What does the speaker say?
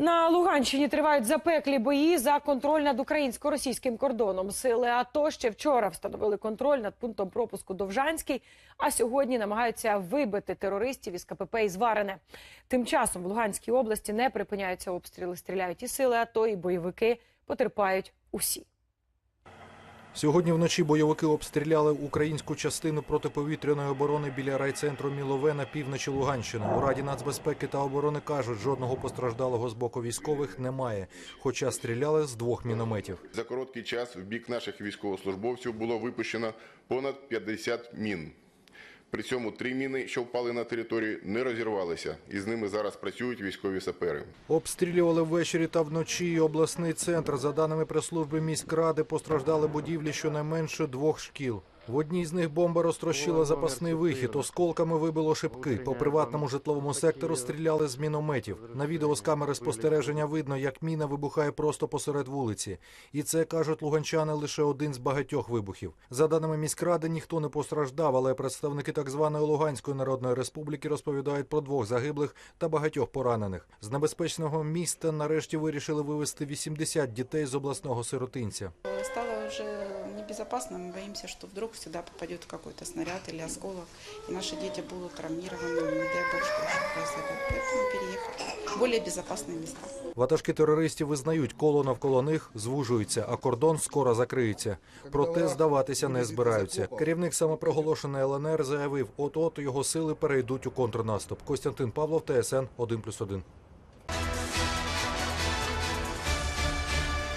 На Луганщині тривають запеклі бої за контроль над українсько-російським кордоном. Сили АТО ще вчора встановили контроль над пунктом пропуску Довжанський, а сьогодні намагаються вибити терористів із КПП із Варене. Тим часом в Луганській області не припиняються обстріли. Стріляють і сили АТО, і бойовики потерпають усі. Сьогодні вночі бойовики обстріляли українську частину протиповітряної оборони біля райцентру Мілове на півночі Луганщини. У Раді нацбезпеки та оборони кажуть, жодного постраждалого з боку військових немає, хоча стріляли з двох мінометів. За короткий час в бік наших військовослужбовців було випущено понад 50 мін. При цьому три міни, що впали на територію, не розірвалися, і з ними зараз працюють військові сапери. Обстрілювали ввечері та вночі обласний центр. За даними прес-служби міськради, постраждали будівлі щонайменше двох шкіл. В одній з них бомба розтрощила запасний вихід, осколками вибило шибки. По приватному житловому сектору стріляли з мінометів. На відео з камери спостереження видно, як міна вибухає просто посеред вулиці. І це, кажуть луганчани, лише один з багатьох вибухів. За даними міськради, ніхто не постраждав, але представники так званої Луганської Народної Республіки розповідають про двох загиблих та багатьох поранених. З небезпечного міста нарешті вирішили вивезти 80 дітей з обласного сиротинця Стало уже небезопасно, мы боимся, что вдруг сюда попадет какой-то снаряд или осколок, и наши дети будут травмированы, не дай бог, что еще произойдет. Поэтому переехали в более безопасные места. Ватажки терористів визнають, коло навколо них звужується, а кордон скоро закриється. Проте здаватися не збираються. Керівник самопроголошеної ЛНР заявив, от-от його сили перейдуть у контрнаступ. Костянтин Павлов, ТСН 1+,1.